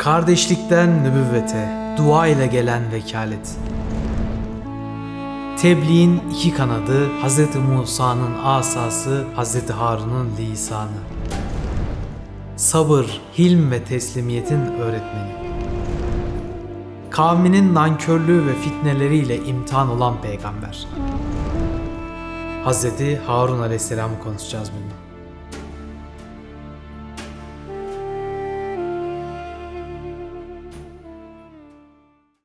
Kardeşlikten nübüvvete, dua ile gelen vekalet. Tebliğin iki kanadı, Hz. Musa'nın asası, Hz. Harun'un lisanı. Sabır, hilm ve teslimiyetin öğretmeni. Kavminin nankörlüğü ve fitneleriyle imtihan olan peygamber. Hz. Harun Aleyhisselam'ı konuşacağız bugün.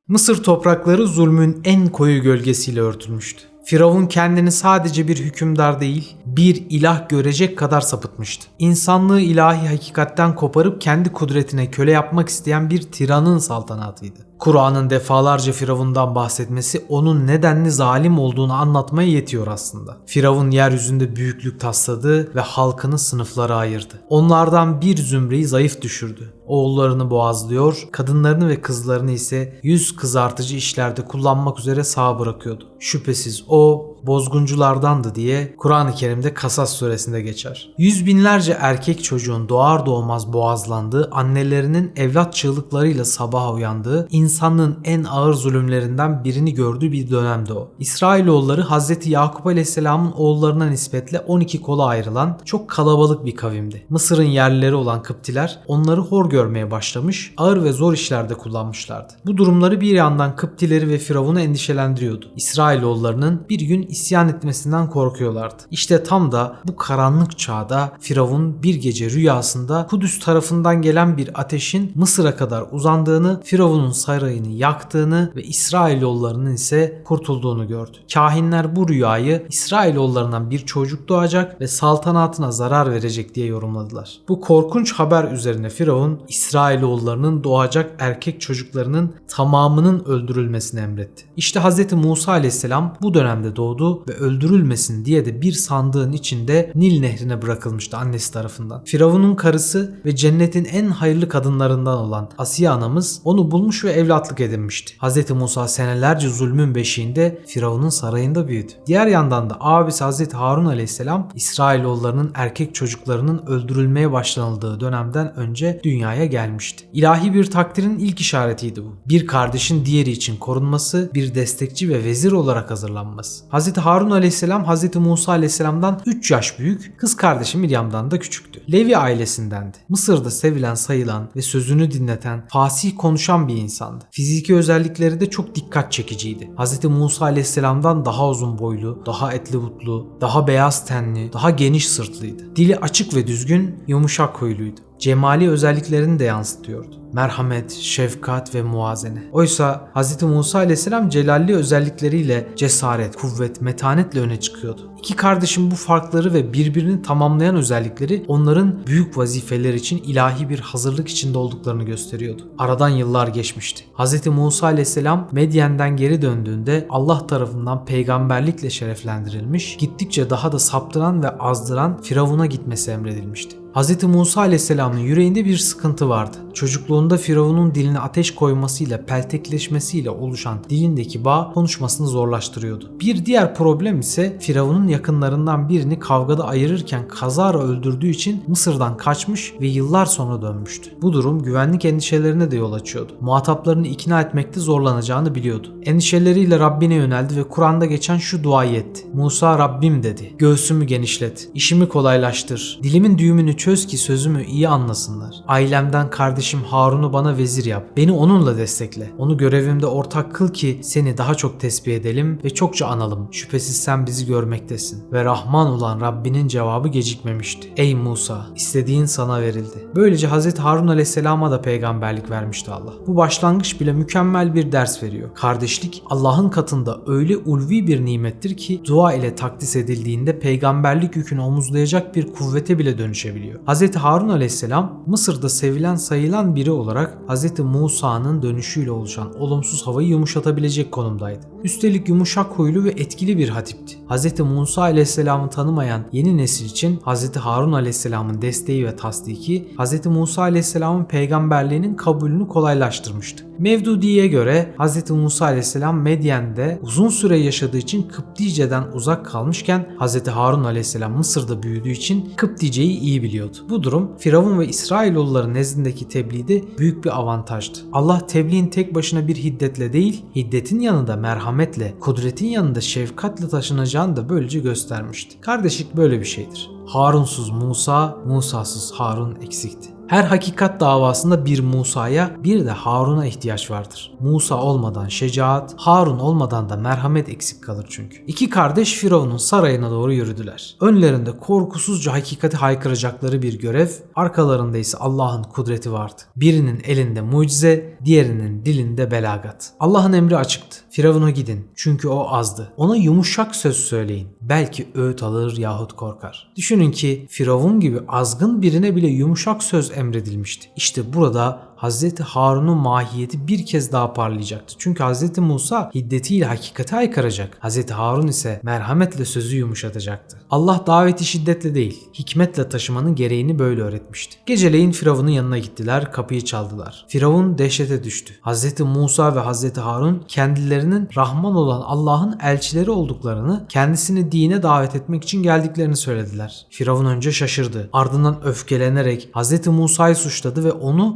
Mısır toprakları zulmün en koyu gölgesiyle örtülmüştü. Firavun kendini sadece bir hükümdar değil, bir ilah görecek kadar sapıtmıştı. İnsanlığı ilahi hakikatten koparıp kendi kudretine köle yapmak isteyen bir tiranın saltanatıydı. Kur'an'ın defalarca Firavun'dan bahsetmesi onun nedenli zalim olduğunu anlatmaya yetiyor aslında. Firavun yeryüzünde büyüklük tasladı ve halkını sınıflara ayırdı. Onlardan bir zümreyi zayıf düşürdü. Oğullarını boğazlıyor, kadınlarını ve kızlarını ise yüz kızartıcı işlerde kullanmak üzere sağ bırakıyordu. Şüphesiz o bozgunculardandı diye Kur'an-ı Kerim'de Kasas suresinde geçer. Yüz binlerce erkek çocuğun doğar doğmaz boğazlandığı, annelerinin evlat çığlıklarıyla sabaha uyandığı, insanlığın en ağır zulümlerinden birini gördüğü bir dönemde o. İsrailoğulları Hz. Yakup Aleyhisselam'ın oğullarına nispetle 12 kola ayrılan çok kalabalık bir kavimdi. Mısır'ın yerlileri olan Kıptiler onları hor görmeye başlamış, ağır ve zor işlerde kullanmışlardı. Bu durumları bir yandan Kıptileri ve Firavun'u endişelendiriyordu. İsrailoğullarının bir gün isyan etmesinden korkuyorlardı. İşte tam da bu karanlık çağda Firavun bir gece rüyasında Kudüs tarafından gelen bir ateşin Mısır'a kadar uzandığını, Firavun'un sarayını yaktığını ve İsrailoğullarının ise kurtulduğunu gördü. Kahinler bu rüyayı İsrailoğullarından bir çocuk doğacak ve saltanatına zarar verecek diye yorumladılar. Bu korkunç haber üzerine Firavun İsrailoğullarının doğacak erkek çocuklarının tamamının öldürülmesini emretti. İşte Hz. Musa aleyhisselam bu dönemde doğdu ve öldürülmesin diye de bir sandığın içinde Nil nehrine bırakılmıştı annesi tarafından. Firavun'un karısı ve cennetin en hayırlı kadınlarından olan Asiye anamız onu bulmuş ve evlatlık edinmişti. Hz. Musa senelerce zulmün beşiğinde Firavun'un sarayında büyüdü. Diğer yandan da abisi Hz. Harun aleyhisselam İsrailoğullarının erkek çocuklarının öldürülmeye başlanıldığı dönemden önce dünyaya gelmişti. İlahi bir takdirin ilk işaretiydi bu. Bir kardeşin diğeri için korunması, bir destekçi ve vezir olarak hazırlanması. Hz. Harun aleyhisselam Hz. Musa aleyhisselamdan 3 yaş büyük, kız kardeşi Miryam'dan da küçüktü. Levi ailesindendi. Mısır'da sevilen, sayılan ve sözünü dinleten, fasih konuşan bir insandı. Fiziki özellikleri de çok dikkat çekiciydi. Hz. Musa aleyhisselamdan daha uzun boylu, daha etli butlu, daha beyaz tenli, daha geniş sırtlıydı. Dili açık ve düzgün, yumuşak huyluydu cemali özelliklerini de yansıtıyordu. Merhamet, şefkat ve muazene. Oysa Hz. Musa aleyhisselam celalli özellikleriyle cesaret, kuvvet, metanetle öne çıkıyordu. İki kardeşin bu farkları ve birbirini tamamlayan özellikleri onların büyük vazifeler için ilahi bir hazırlık içinde olduklarını gösteriyordu. Aradan yıllar geçmişti. Hz. Musa aleyhisselam Medyen'den geri döndüğünde Allah tarafından peygamberlikle şereflendirilmiş, gittikçe daha da saptıran ve azdıran Firavun'a gitmesi emredilmişti. Hz. Musa aleyhisselamın yüreğinde bir sıkıntı vardı. Çocukluğunda Firavun'un diline ateş koymasıyla, peltekleşmesiyle oluşan dilindeki bağ konuşmasını zorlaştırıyordu. Bir diğer problem ise Firavun'un yakınlarından birini kavgada ayırırken kazara öldürdüğü için Mısır'dan kaçmış ve yıllar sonra dönmüştü. Bu durum güvenlik endişelerine de yol açıyordu. Muhataplarını ikna etmekte zorlanacağını biliyordu. Endişeleriyle Rabbine yöneldi ve Kur'an'da geçen şu duayı etti. Musa Rabbim dedi. Göğsümü genişlet, işimi kolaylaştır, dilimin düğümünü çöz ki sözümü iyi anlasınlar. Ailemden kardeşim Harun'u bana vezir yap. Beni onunla destekle. Onu görevimde ortak kıl ki seni daha çok tesbih edelim ve çokça analım. Şüphesiz sen bizi görmektesin. Ve Rahman olan Rabbinin cevabı gecikmemişti. Ey Musa, istediğin sana verildi. Böylece Hz. Harun aleyhisselama da peygamberlik vermişti Allah. Bu başlangıç bile mükemmel bir ders veriyor. Kardeşlik Allah'ın katında öyle ulvi bir nimettir ki dua ile takdis edildiğinde peygamberlik yükünü omuzlayacak bir kuvvete bile dönüşebiliyor. Hz. Harun aleyhisselam Mısır'da sevilen sayılan biri olarak Hz. Musa'nın dönüşüyle oluşan olumsuz havayı yumuşatabilecek konumdaydı. Üstelik yumuşak huylu ve etkili bir hatipti. Hz. Musa aleyhisselamı tanımayan yeni nesil için Hz. Harun aleyhisselamın desteği ve tasdiki Hz. Musa aleyhisselamın peygamberliğinin kabulünü kolaylaştırmıştı. Mevdudi'ye göre Hz. Musa aleyhisselam Medyen'de uzun süre yaşadığı için Kıptice'den uzak kalmışken Hz. Harun aleyhisselam Mısır'da büyüdüğü için Kıptice'yi iyi biliyor biliyordu. Bu durum Firavun ve İsrailoğulları nezdindeki tebliğde büyük bir avantajdı. Allah tebliğin tek başına bir hiddetle değil, hiddetin yanında merhametle, kudretin yanında şefkatle taşınacağını da böylece göstermişti. Kardeşlik böyle bir şeydir. Harunsuz Musa, Musasız Harun eksikti. Her hakikat davasında bir Musa'ya bir de Harun'a ihtiyaç vardır. Musa olmadan şecaat, Harun olmadan da merhamet eksik kalır çünkü. İki kardeş Firavun'un sarayına doğru yürüdüler. Önlerinde korkusuzca hakikati haykıracakları bir görev, arkalarında ise Allah'ın kudreti vardı. Birinin elinde mucize, diğerinin dilinde belagat. Allah'ın emri açıktı. Firavun'a gidin çünkü o azdı. Ona yumuşak söz söyleyin. Belki öğüt alır yahut korkar. Düşünün ki Firavun gibi azgın birine bile yumuşak söz emredilmişti. İşte burada Hz. Harun'un mahiyeti bir kez daha parlayacaktı. Çünkü Hz. Musa hiddetiyle hakikate aykıracak. Hz. Harun ise merhametle sözü yumuşatacaktı. Allah daveti şiddetle değil, hikmetle taşımanın gereğini böyle öğretmişti. Geceleyin Firavun'un yanına gittiler, kapıyı çaldılar. Firavun dehşete düştü. Hz. Musa ve Hz. Harun kendilerinin Rahman olan Allah'ın elçileri olduklarını, kendisini dine davet etmek için geldiklerini söylediler. Firavun önce şaşırdı. Ardından öfkelenerek Hz. Musa'yı suçladı ve onu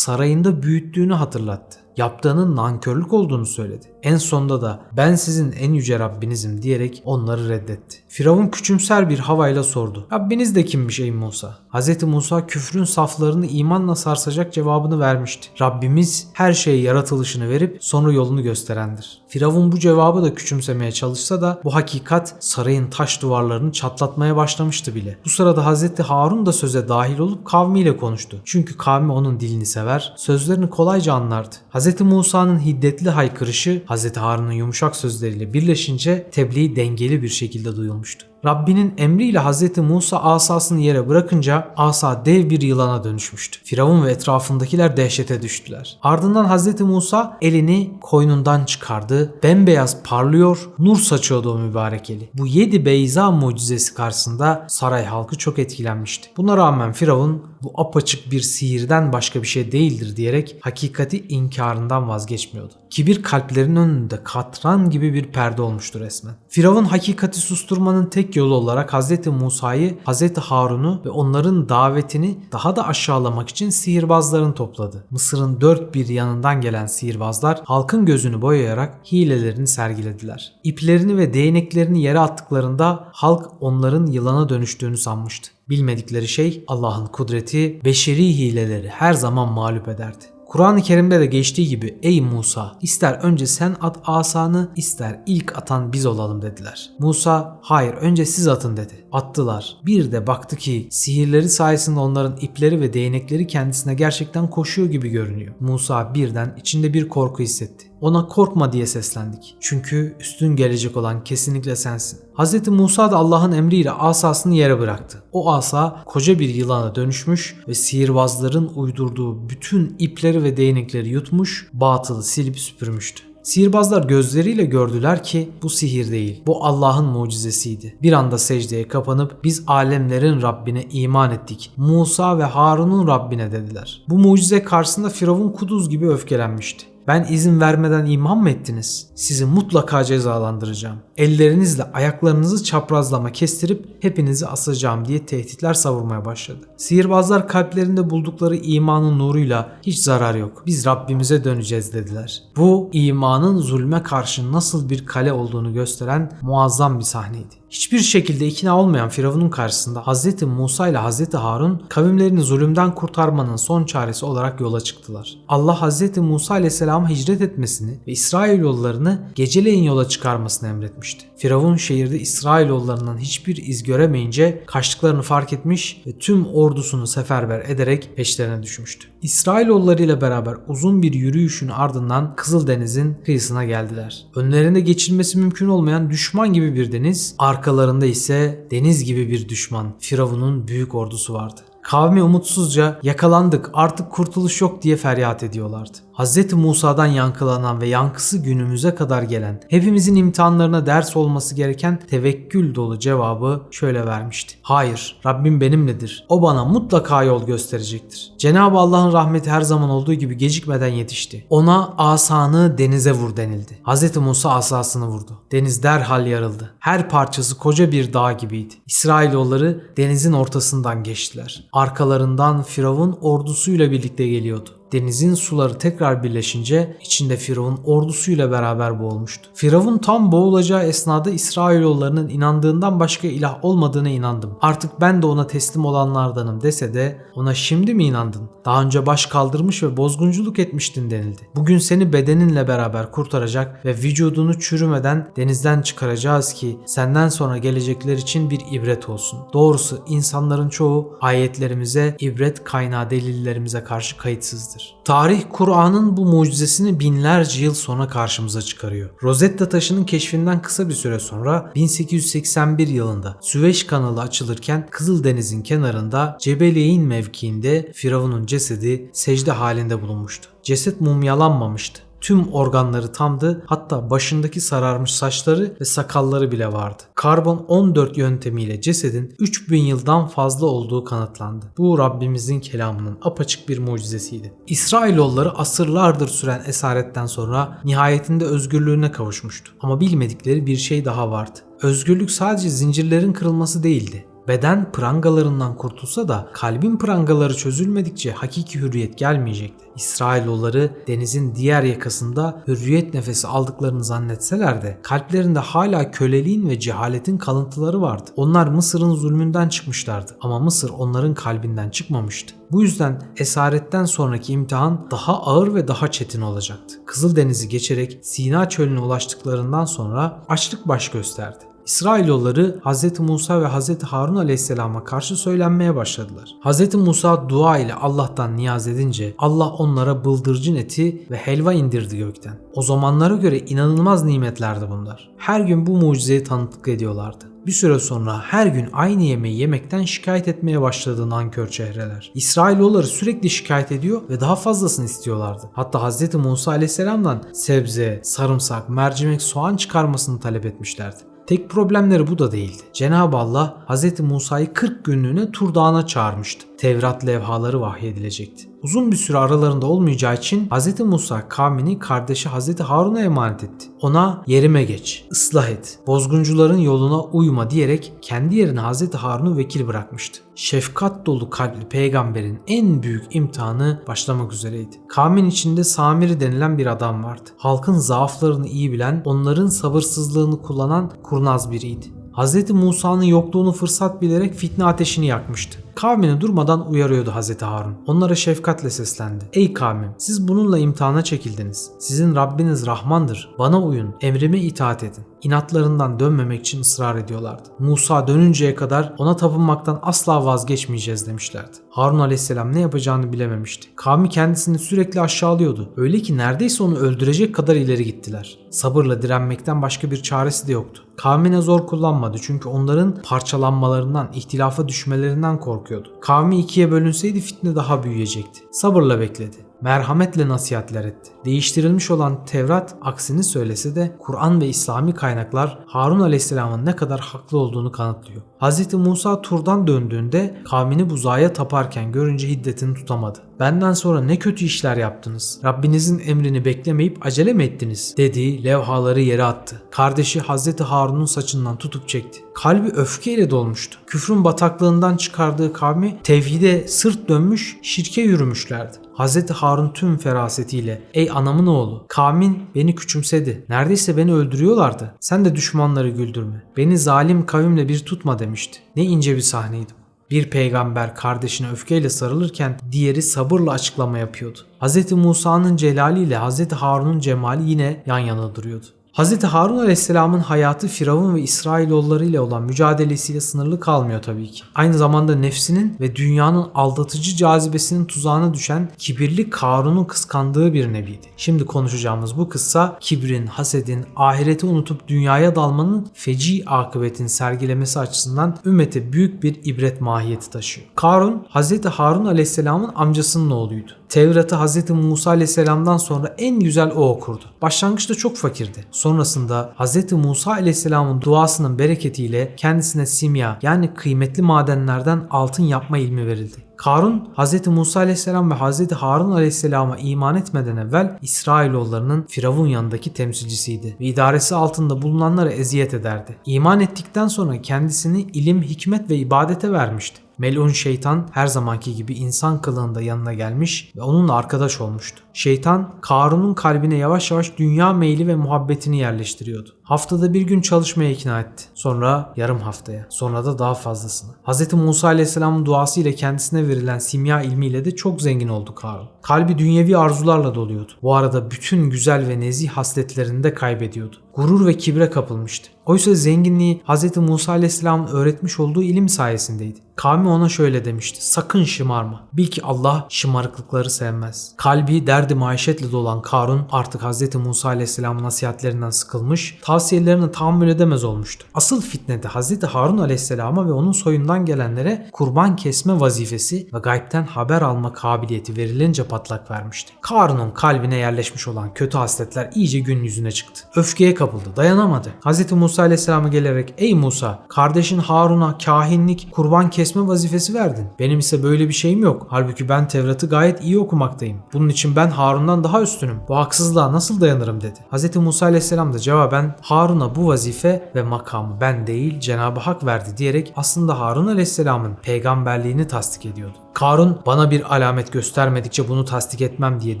sarayında büyüttüğünü hatırlattı yaptığının nankörlük olduğunu söyledi. En sonda da ben sizin en yüce Rabbinizim diyerek onları reddetti. Firavun küçümser bir havayla sordu. Rabbiniz de kimmiş ey Musa? Hz. Musa küfrün saflarını imanla sarsacak cevabını vermişti. Rabbimiz her şeye yaratılışını verip sonra yolunu gösterendir. Firavun bu cevabı da küçümsemeye çalışsa da bu hakikat sarayın taş duvarlarını çatlatmaya başlamıştı bile. Bu sırada Hz. Harun da söze dahil olup kavmiyle konuştu. Çünkü kavmi onun dilini sever, sözlerini kolayca anlardı. Hz. Musa'nın hiddetli haykırışı Hz. Harun'un yumuşak sözleriyle birleşince tebliğ dengeli bir şekilde duyulmuştu. Rabbinin emriyle Hz. Musa asasını yere bırakınca asa dev bir yılana dönüşmüştü. Firavun ve etrafındakiler dehşete düştüler. Ardından Hz. Musa elini koynundan çıkardı. Bembeyaz parlıyor, nur saçıyordu o mübarek eli. Bu yedi beyza mucizesi karşısında saray halkı çok etkilenmişti. Buna rağmen Firavun bu apaçık bir sihirden başka bir şey değildir diyerek hakikati inkarından vazgeçmiyordu. Kibir kalplerin önünde katran gibi bir perde olmuştu resmen. Firavun hakikati susturmanın tek yolu olarak Hz. Musa'yı, Hz. Harun'u ve onların davetini daha da aşağılamak için sihirbazlarını topladı. Mısır'ın dört bir yanından gelen sihirbazlar halkın gözünü boyayarak hilelerini sergilediler. İplerini ve değneklerini yere attıklarında halk onların yılana dönüştüğünü sanmıştı. Bilmedikleri şey Allah'ın kudreti beşeri hileleri her zaman mağlup ederdi. Kur'an-ı Kerim'de de geçtiği gibi ey Musa ister önce sen at asanı ister ilk atan biz olalım dediler. Musa hayır önce siz atın dedi. Attılar. Bir de baktı ki sihirleri sayesinde onların ipleri ve değnekleri kendisine gerçekten koşuyor gibi görünüyor. Musa birden içinde bir korku hissetti. Ona korkma diye seslendik. Çünkü üstün gelecek olan kesinlikle sensin. Hz. Musa da Allah'ın emriyle asasını yere bıraktı. O asa koca bir yılana dönüşmüş ve sihirbazların uydurduğu bütün ipleri ve değnekleri yutmuş, batılı silip süpürmüştü. Sihirbazlar gözleriyle gördüler ki bu sihir değil, bu Allah'ın mucizesiydi. Bir anda secdeye kapanıp biz alemlerin Rabbine iman ettik. Musa ve Harun'un Rabbine dediler. Bu mucize karşısında Firavun kuduz gibi öfkelenmişti. Ben izin vermeden iman mı ettiniz? Sizi mutlaka cezalandıracağım. Ellerinizle ayaklarınızı çaprazlama kestirip hepinizi asacağım diye tehditler savurmaya başladı. Sihirbazlar kalplerinde buldukları imanın nuruyla hiç zarar yok. Biz Rabbimize döneceğiz dediler. Bu imanın zulme karşı nasıl bir kale olduğunu gösteren muazzam bir sahneydi. Hiçbir şekilde ikna olmayan Firavun'un karşısında Hz. Musa ile Hz. Harun kavimlerini zulümden kurtarmanın son çaresi olarak yola çıktılar. Allah Hz. Musa aleyhisselama hicret etmesini ve İsrailoğullarını geceleyin yola çıkarmasını emretmişti. Firavun şehirde İsrailoğullarından hiçbir iz göremeyince kaçtıklarını fark etmiş ve tüm ordusunu seferber ederek peşlerine düşmüştü. İsrailoğulları ile beraber uzun bir yürüyüşün ardından Kızıldeniz'in kıyısına geldiler. Önlerinde geçilmesi mümkün olmayan düşman gibi bir deniz, arkalarında ise deniz gibi bir düşman, Firavun'un büyük ordusu vardı. Kavmi umutsuzca yakalandık artık kurtuluş yok diye feryat ediyorlardı. Hz. Musa'dan yankılanan ve yankısı günümüze kadar gelen, hepimizin imtihanlarına ders olması gereken tevekkül dolu cevabı şöyle vermişti. Hayır, Rabbim benimledir. O bana mutlaka yol gösterecektir. Cenab-ı Allah'ın rahmeti her zaman olduğu gibi gecikmeden yetişti. Ona asanı denize vur denildi. Hz. Musa asasını vurdu. Deniz derhal yarıldı. Her parçası koca bir dağ gibiydi. İsrailoğulları denizin ortasından geçtiler. Arkalarından Firavun ordusuyla birlikte geliyordu. Denizin suları tekrar birleşince içinde Firavun ordusuyla beraber boğulmuştu. Firavun tam boğulacağı esnada İsrailoğullarının inandığından başka ilah olmadığına inandım. Artık ben de ona teslim olanlardanım dese de ona şimdi mi inandın? Daha önce baş kaldırmış ve bozgunculuk etmiştin denildi. Bugün seni bedeninle beraber kurtaracak ve vücudunu çürümeden denizden çıkaracağız ki senden sonra gelecekler için bir ibret olsun. Doğrusu insanların çoğu ayetlerimize, ibret kaynağı delillerimize karşı kayıtsızdır. Tarih Kur'an'ın bu mucizesini binlerce yıl sonra karşımıza çıkarıyor. Rosetta taşının keşfinden kısa bir süre sonra 1881 yılında Süveyş kanalı açılırken Kızıldeniz'in kenarında Cebeliyin mevkiinde Firavun'un cesedi secde halinde bulunmuştu. Ceset mumyalanmamıştı. Tüm organları tamdı hatta başındaki sararmış saçları ve sakalları bile vardı. Karbon 14 yöntemiyle cesedin 3000 yıldan fazla olduğu kanıtlandı. Bu Rabbimizin kelamının apaçık bir mucizesiydi. İsrailoğulları asırlardır süren esaretten sonra nihayetinde özgürlüğüne kavuşmuştu. Ama bilmedikleri bir şey daha vardı. Özgürlük sadece zincirlerin kırılması değildi. Beden prangalarından kurtulsa da kalbin prangaları çözülmedikçe hakiki hürriyet gelmeyecekti. İsrailoğulları denizin diğer yakasında hürriyet nefesi aldıklarını zannetseler de kalplerinde hala köleliğin ve cehaletin kalıntıları vardı. Onlar Mısır'ın zulmünden çıkmışlardı ama Mısır onların kalbinden çıkmamıştı. Bu yüzden esaretten sonraki imtihan daha ağır ve daha çetin olacaktı. Kızıldeniz'i geçerek Sina çölüne ulaştıklarından sonra açlık baş gösterdi. İsrailoğulları Hz. Musa ve Hz. Harun aleyhisselama karşı söylenmeye başladılar. Hz. Musa dua ile Allah'tan niyaz edince Allah onlara bıldırcın eti ve helva indirdi gökten. O zamanlara göre inanılmaz nimetlerdi bunlar. Her gün bu mucizeyi tanıklık ediyorlardı. Bir süre sonra her gün aynı yemeği yemekten şikayet etmeye başladı nankör çehreler. İsrailoğulları sürekli şikayet ediyor ve daha fazlasını istiyorlardı. Hatta Hz. Musa aleyhisselamdan sebze, sarımsak, mercimek, soğan çıkarmasını talep etmişlerdi. Tek problemleri bu da değildi. Cenab-ı Allah Hz. Musa'yı 40 günlüğüne Tur Dağı'na çağırmıştı. Tevrat levhaları vahyedilecekti. Uzun bir süre aralarında olmayacağı için Hz. Musa kavmini kardeşi Hz. Harun'a emanet etti. Ona yerime geç, ıslah et, bozguncuların yoluna uyma diyerek kendi yerine Hz. Harun'u vekil bırakmıştı. Şefkat dolu kalpli peygamberin en büyük imtihanı başlamak üzereydi. Kavmin içinde Samiri denilen bir adam vardı. Halkın zaaflarını iyi bilen, onların sabırsızlığını kullanan kurnaz biriydi. Hz. Musa'nın yokluğunu fırsat bilerek fitne ateşini yakmıştı. Kavmini durmadan uyarıyordu Hz. Harun. Onlara şefkatle seslendi. Ey kavmim siz bununla imtihana çekildiniz. Sizin Rabbiniz Rahmandır. Bana uyun, emrime itaat edin. İnatlarından dönmemek için ısrar ediyorlardı. Musa dönünceye kadar ona tapınmaktan asla vazgeçmeyeceğiz demişlerdi. Harun aleyhisselam ne yapacağını bilememişti. Kavmi kendisini sürekli aşağılıyordu. Öyle ki neredeyse onu öldürecek kadar ileri gittiler. Sabırla direnmekten başka bir çaresi de yoktu. Kavmine zor kullanmadı çünkü onların parçalanmalarından, ihtilafa düşmelerinden korkuyordu. Kavmi ikiye bölünseydi fitne daha büyüyecekti. Sabırla bekledi merhametle nasihatler etti. Değiştirilmiş olan Tevrat aksini söylese de Kur'an ve İslami kaynaklar Harun Aleyhisselam'ın ne kadar haklı olduğunu kanıtlıyor. Hz. Musa turdan döndüğünde kavmini buzaya taparken görünce hiddetini tutamadı. Benden sonra ne kötü işler yaptınız. Rabbinizin emrini beklemeyip acele mi ettiniz? dediği levhaları yere attı. Kardeşi Hz. Harun'un saçından tutup çekti. Kalbi öfkeyle dolmuştu. Küfrün bataklığından çıkardığı kavmi tevhide sırt dönmüş, şirke yürümüşlerdi. Hz. Harun tüm ferasetiyle ''Ey anamın oğlu, kavmin beni küçümsedi. Neredeyse beni öldürüyorlardı. Sen de düşmanları güldürme. Beni zalim kavimle bir tutma.'' demişti. Ne ince bir sahneydi. Bir peygamber kardeşine öfkeyle sarılırken diğeri sabırla açıklama yapıyordu. Hz. Musa'nın celaliyle Hz. Harun'un cemali yine yan yana duruyordu. Hz. Harun Aleyhisselam'ın hayatı Firavun ve İsrailoğulları ile olan mücadelesiyle sınırlı kalmıyor tabii ki. Aynı zamanda nefsinin ve dünyanın aldatıcı cazibesinin tuzağına düşen kibirli Karun'un kıskandığı bir nebiydi. Şimdi konuşacağımız bu kıssa kibrin, hasedin, ahireti unutup dünyaya dalmanın feci akıbetini sergilemesi açısından ümmete büyük bir ibret mahiyeti taşıyor. Karun, Hz. Harun Aleyhisselam'ın amcasının oğluydu. Tevrat'ı Hz. Musa aleyhisselamdan sonra en güzel o okurdu. Başlangıçta çok fakirdi. Sonrasında Hz. Musa aleyhisselamın duasının bereketiyle kendisine simya yani kıymetli madenlerden altın yapma ilmi verildi. Karun Hz. Musa aleyhisselam ve Hz. Harun aleyhisselama iman etmeden evvel İsrailoğullarının Firavun yanındaki temsilcisiydi ve idaresi altında bulunanlara eziyet ederdi. İman ettikten sonra kendisini ilim, hikmet ve ibadete vermişti. Melun şeytan her zamanki gibi insan kılığında yanına gelmiş ve onunla arkadaş olmuştu. Şeytan Karun'un kalbine yavaş yavaş dünya meyli ve muhabbetini yerleştiriyordu. Haftada bir gün çalışmaya ikna etti. Sonra yarım haftaya. Sonra da daha fazlasını. Hz. Musa Aleyhisselam'ın duası ile kendisine verilen simya ilmiyle de çok zengin oldu Karun. Kalbi dünyevi arzularla doluyordu. Bu arada bütün güzel ve nezih hasletlerini de kaybediyordu. Gurur ve kibre kapılmıştı. Oysa zenginliği Hz. Musa Aleyhisselam'ın öğretmiş olduğu ilim sayesindeydi. Kavmi ona şöyle demişti. Sakın şımarma. Bil ki Allah şımarıklıkları sevmez. Kalbi derdi maişetle dolan Karun artık Hz. Musa Aleyhisselam'ın nasihatlerinden sıkılmış, tavsiyelerini tahammül edemez olmuştu. Asıl fitnede Hz. Harun Aleyhisselam'a ve onun soyundan gelenlere kurban kesme vazifesi ve gaybten haber alma kabiliyeti verilince patlak vermişti. Karun'un kalbine yerleşmiş olan kötü hasletler iyice gün yüzüne çıktı. Öfkeye kapıldı, dayanamadı. Hz. Musa Aleyhisselam'a gelerek ''Ey Musa, kardeşin Harun'a kahinlik, kurban kesme vazifesi verdin. Benim ise böyle bir şeyim yok. Halbuki ben Tevrat'ı gayet iyi okumaktayım. Bunun için ben Harun'dan daha üstünüm. Bu haksızlığa nasıl dayanırım?'' dedi. Hz. Musa Aleyhisselam da cevaben Harun'a bu vazife ve makamı ben değil Cenab-ı Hak verdi diyerek aslında Harun Aleyhisselam'ın peygamberliğini tasdik ediyordu. Karun bana bir alamet göstermedikçe bunu tasdik etmem diye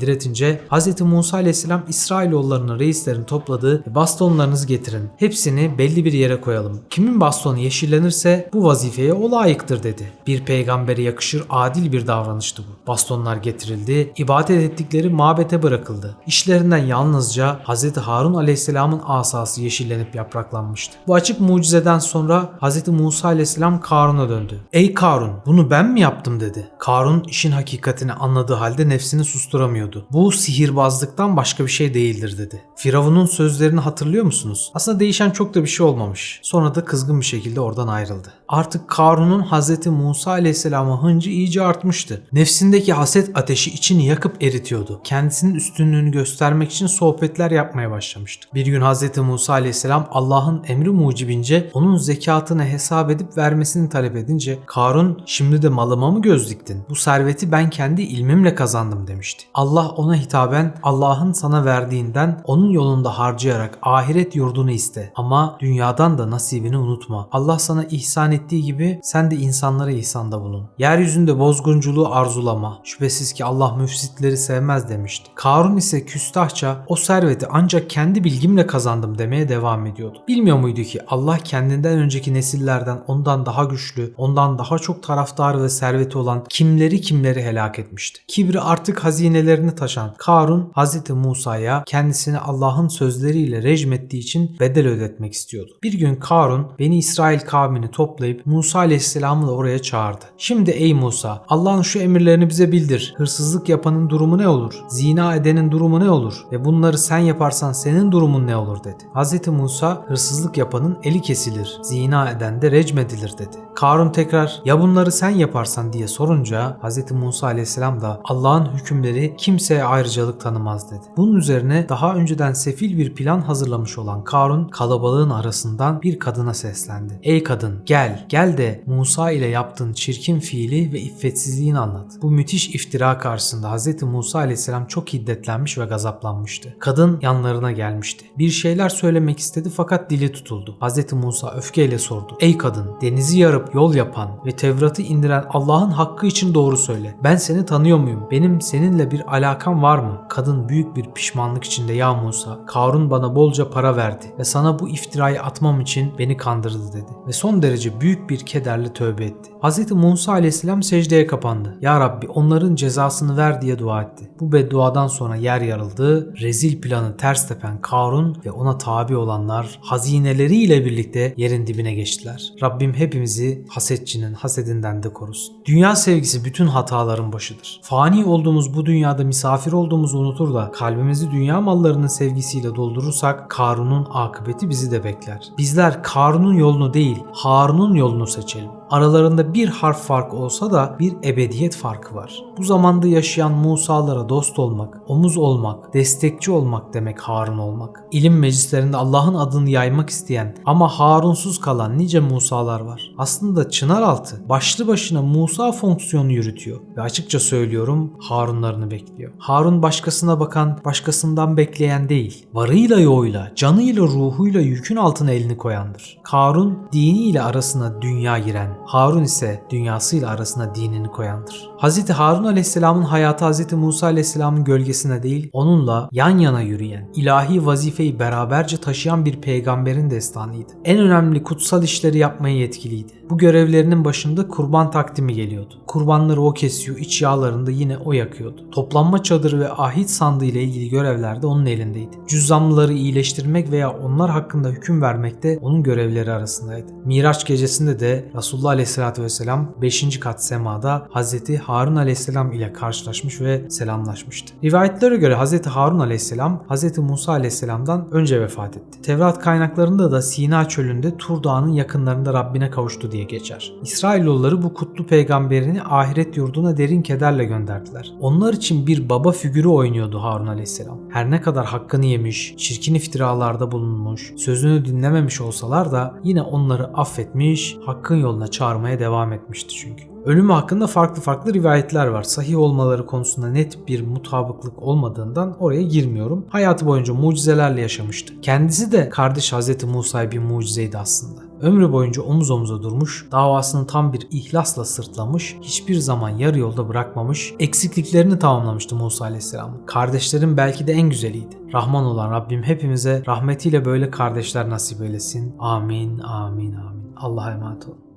diretince Hz. Musa aleyhisselam İsrailoğullarının reislerini topladı ve bastonlarınızı getirin. Hepsini belli bir yere koyalım. Kimin bastonu yeşillenirse bu vazifeye o layıktır dedi. Bir peygambere yakışır adil bir davranıştı bu. Bastonlar getirildi, ibadet ettikleri mabete bırakıldı. İşlerinden yalnızca Hz. Harun aleyhisselamın asası yeşillenip yapraklanmıştı. Bu açık mucizeden sonra Hz. Musa aleyhisselam Karun'a döndü. Ey Karun bunu ben mi yaptım dedi. Karun işin hakikatini anladığı halde nefsini susturamıyordu. Bu sihirbazlıktan başka bir şey değildir dedi. Firavun'un sözlerini hatırlıyor musunuz? Aslında değişen çok da bir şey olmamış. Sonra da kızgın bir şekilde oradan ayrıldı. Artık Karun'un Hz. Musa aleyhisselama hıncı iyice artmıştı. Nefsindeki haset ateşi içini yakıp eritiyordu. Kendisinin üstünlüğünü göstermek için sohbetler yapmaya başlamıştı. Bir gün Hz. Musa aleyhisselam Allah'ın emri mucibince onun zekatını hesap edip vermesini talep edince Karun şimdi de malıma mı göz diktin? Bu serveti ben kendi ilmimle kazandım demişti. Allah ona hitaben Allah'ın sana verdiğinden onun yolunda harcayarak ahiret yurdunu iste. Ama dünyadan da nasibini unutma. Allah sana ihsan ettiği gibi sen de insanlara ihsanda bulun. Yeryüzünde bozgunculuğu arzulama. Şüphesiz ki Allah müfsitleri sevmez demişti. Karun ise küstahça o serveti ancak kendi bilgimle kazandım demeye devam ediyordu. Bilmiyor muydu ki Allah kendinden önceki nesillerden ondan daha güçlü, ondan daha çok taraftarı ve serveti olan kimleri kimleri helak etmişti. Kibri artık hazinelerini taşan Karun Hz. Musa'ya kendisini Allah'ın sözleriyle rejim ettiği için bedel ödetmek istiyordu. Bir gün Karun Beni İsrail kavmini toplayıp Musa Aleyhisselam'ı da oraya çağırdı. Şimdi ey Musa Allah'ın şu emirlerini bize bildir. Hırsızlık yapanın durumu ne olur? Zina edenin durumu ne olur? Ve bunları sen yaparsan senin durumun ne olur dedi. Hz. Musa hırsızlık yapanın eli kesilir. Zina eden de recmedilir dedi. Karun tekrar ya bunları sen yaparsan diye sorunca Hz. Musa aleyhisselam da Allah'ın hükümleri kimseye ayrıcalık tanımaz dedi. Bunun üzerine daha önceden sefil bir plan hazırlamış olan Karun kalabalığın arasından bir kadına seslendi. Ey kadın gel gel de Musa ile yaptığın çirkin fiili ve iffetsizliğini anlat. Bu müthiş iftira karşısında Hz. Musa aleyhisselam çok hiddetlenmiş ve gazaplanmıştı. Kadın yanlarına gelmişti. Bir şeyler söylemek istedi fakat dili tutuldu. Hz. Musa öfkeyle sordu. Ey kadın denizi yarıp yol yapan ve Tevrat'ı indiren Allah'ın hakkı için doğru söyle. Ben seni tanıyor muyum? Benim seninle bir alakam var mı? Kadın büyük bir pişmanlık içinde ya Musa, Karun bana bolca para verdi ve sana bu iftirayı atmam için beni kandırdı dedi. Ve son derece büyük bir kederle tövbe etti. Hz. Musa aleyhisselam secdeye kapandı. Ya Rabbi onların cezasını ver diye dua etti. Bu bedduadan sonra yer yarıldı. Rezil planı ters tepen Karun ve ona tabi olanlar hazineleriyle birlikte yerin dibine geçtiler. Rabbim hepimizi hasetçinin hasedinden de korusun. Dünya sevgisi bütün hataların başıdır. Fani olduğumuz bu dünyada misafir olduğumuzu unutur da kalbimizi dünya mallarının sevgisiyle doldurursak Karun'un akıbeti bizi de bekler. Bizler Karun'un yolunu değil Harun'un yolunu seçelim. Aralarında bir harf farkı olsa da bir ebediyet farkı var. Bu zamanda yaşayan Musa'lara dost olmak, omuz olmak, destekçi olmak demek Harun olmak. İlim meclislerinde Allah'ın adını yaymak isteyen ama Harunsuz kalan nice Musa'lar var. Aslında Çınaraltı başlı başına Musa fonksiyonu yürütüyor ve açıkça söylüyorum Harunlarını bekliyor. Harun başkasına bakan, başkasından bekleyen değil. Varıyla yoğuyla, canıyla ruhuyla yükün altına elini koyandır. Karun diniyle arasına dünya giren, Harun ise dünyasıyla arasına dinini koyandır. Hz. Harun aleyhisselamın hayatı Hz. Musa aleyhisselamın gölgesine değil, onunla yan yana yürüyen, ilahi vazifeyi beraberce taşıyan bir peygamberin destanıydı. En önemli kutsal işleri yapmaya yetkiliydi. Bu görevlerinin başında kurban takdimi geliyordu. Kurbanları o kesiyor, iç yağlarını da yine o yakıyordu. Toplanma çadırı ve ahit sandığı ile ilgili görevler de onun elindeydi. Cüzzamlıları iyileştirmek veya onlar hakkında hüküm vermek de onun görevleri arasındaydı. Miraç gecesinde de Resulullah Aleyhisselatü Vesselam 5. kat semada Hazreti Harun Aleyhisselam ile karşılaşmış ve selamlaşmıştı. Rivayetlere göre Hazreti Harun Aleyhisselam Hazreti Musa Aleyhisselam'dan önce vefat etti. Tevrat kaynaklarında da Sina çölünde Tur Dağı'nın yakınlarında Rabbine kavuştu diye geçer. İsrailoğulları bu kutlu peygamberini ahiret yurduna derin kederle gönderdiler. Onlar için bir baba figürü oynuyordu Harun Aleyhisselam. Her ne kadar hakkını yemiş, çirkin iftiralarda bulunmuş, sözünü dinlememiş olsalar da yine onları affetmiş, hakkın yoluna çağırmaya devam etmişti çünkü. Ölümü hakkında farklı farklı rivayetler var. Sahih olmaları konusunda net bir mutabıklık olmadığından oraya girmiyorum. Hayatı boyunca mucizelerle yaşamıştı. Kendisi de kardeş Hazreti Musa'ya bir mucizeydi aslında. Ömrü boyunca omuz omuza durmuş, davasını tam bir ihlasla sırtlamış, hiçbir zaman yarı yolda bırakmamış, eksikliklerini tamamlamıştı Musa Aleyhisselam. Kardeşlerin belki de en güzeliydi. Rahman olan Rabbim hepimize rahmetiyle böyle kardeşler nasip eylesin. Amin, amin, amin. Allah'a emanet olun.